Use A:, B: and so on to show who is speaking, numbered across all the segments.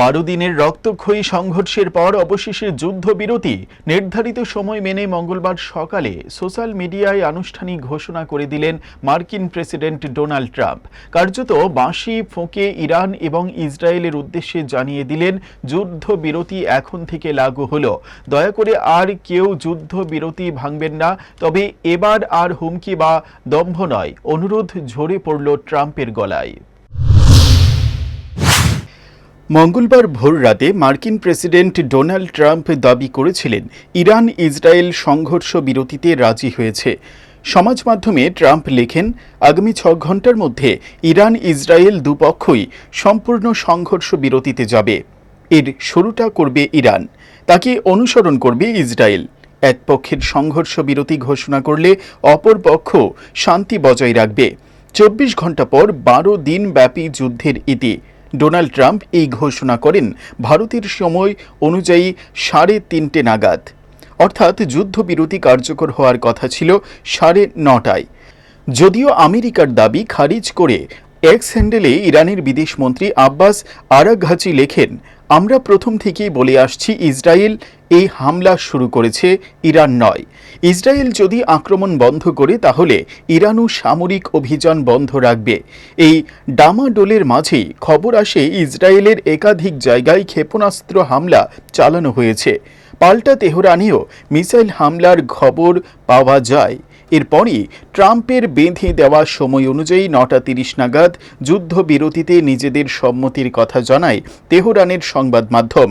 A: বারো দিনের রক্তক্ষয়ী সংঘর্ষের পর অবশেষে যুদ্ধবিরতি নির্ধারিত সময় মেনে মঙ্গলবার সকালে সোশ্যাল মিডিয়ায় আনুষ্ঠানিক ঘোষণা করে দিলেন মার্কিন প্রেসিডেন্ট ডোনাল্ড ট্রাম্প। কার্যত বাঁশি, ফোঁকে ইরান এবং ইসরায়েলের উদ্দেশ্যে জানিয়ে দিলেন, যুদ্ধবিরতি এখন থেকে লাগু হলো। দয়া করে আর কেউ যুদ্ধবিরতি ভাঙবেন না, তবে এবার আর হুমকি বা দম্ভ নয়। অনুরোধ ঝরে পড়ল ট্রাম্পের গলায়। মঙ্গলবার ভোররাতে মার্কিন প্রেসিডেন্ট ডোনাল্ড ট্রাম্প দাবি করেছিলেন, ইরান ইসরায়েল সংঘর্ষ বিরতিতে রাজি হয়েছে। সমাজ মাধ্যমে ট্রাম্প লেখেন, আগামী ছ ঘণ্টার মধ্যে ইরান ইসরায়েল দুপক্ষই সম্পূর্ণ সংঘর্ষ বিরতিতে যাবে। এর শুরুটা করবে ইরান, তাকে অনুসরণ করবে ইসরায়েল। এক পক্ষের সংঘর্ষ বিরতি ঘোষণা করলে অপর পক্ষ শান্তি বজায় রাখবে। চব্বিশ ঘণ্টা পর বারো দিন ব্যাপী যুদ্ধের ইতি। ডোনাল্ড ট্রাম্প এই ঘোষণা করেন ভারতের সময় অনুযায়ী সাড়ে তিনটে নাগাদ। অর্থাৎ যুদ্ধবিরতি কার্যকর হওয়ার কথা ছিল সাড়ে নটায়। যদিও আমেরিকার দাবি খারিজ করে এক্স হ্যান্ডেলে ইরানের বিদেশমন্ত্রী আব্বাস আরাঘাচি লেখেন আমরা প্রথম থেকেই বলে আসছি, ইসরায়েল এই হামলা শুরু করেছে ইরান নয়। ইসরায়েল যদি আক্রমণ বন্ধ করে, তাহলে ইরানও সামরিক অভিযান বন্ধ রাখবে। এই ডামাডোলের মাঝেই খবর আসে, ইসরায়েলের একাধিক জায়গায় ক্ষেপণাস্ত্র হামলা চালানো হয়েছে। পাল্টা তেহরানেও মিসাইল হামলার খবর পাওয়া যায়। এরপরই ট্রাম্পের বেঁধে দেওয়া সময় অনুযায়ী নটা তিরিশ নাগাদ যুদ্ধবিরতিতে নিজেদের সম্মতির কথা জানায় তেহরানের সংবাদ মাধ্যম।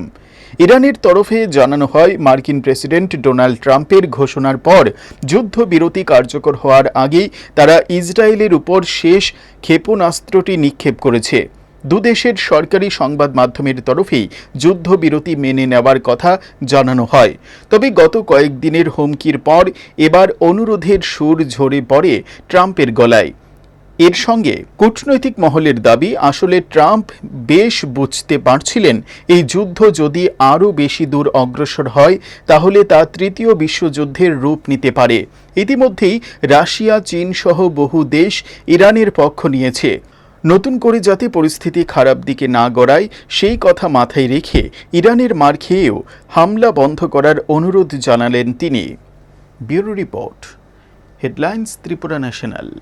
A: ইরানের তরফে জানানো হয়, মার্কিন প্রেসিডেন্ট ডোনাল্ড ট্রাম্পের ঘোষণার পর যুদ্ধবিরতি কার্যকর হওয়ার আগেই তারা ইসরায়েলের উপর শেষ ক্ষেপণাস্ত্রটি নিক্ষেপ করেছে। দুদেশের সরকারি সংবাদ মাধ্যমের তরফেই যুদ্ধবিরতি মেনে নেওয়ার কথা জানানো হয়। তবে গত কয়েকদিনের হুমকির পর এবার অনুরোধের সুর ঝরে পড়ে ট্রাম্পের গলায়। এর সঙ্গে কূটনৈতিক মহলের দাবি, আসলে ট্রাম্প বেশ বুঝতে পারছিলেন এই যুদ্ধ যদি আরও বেশি দূর অগ্রসর হয়, তাহলে তা তৃতীয় বিশ্বযুদ্ধের রূপ নিতে পারে। ইতিমধ্যেই রাশিয়া চীন সহ বহু দেশ ইরানের পক্ষ নিয়েছে। নতুন করে যাতে পরিস্থিতি খারাপ দিকে না গড়ায়, সেই কথা মাথায় রেখে ইরানের মার খেয়েও হামলা বন্ধ করার অনুরোধ জানালেন তিনি। Bureau report, headlines Tripura national.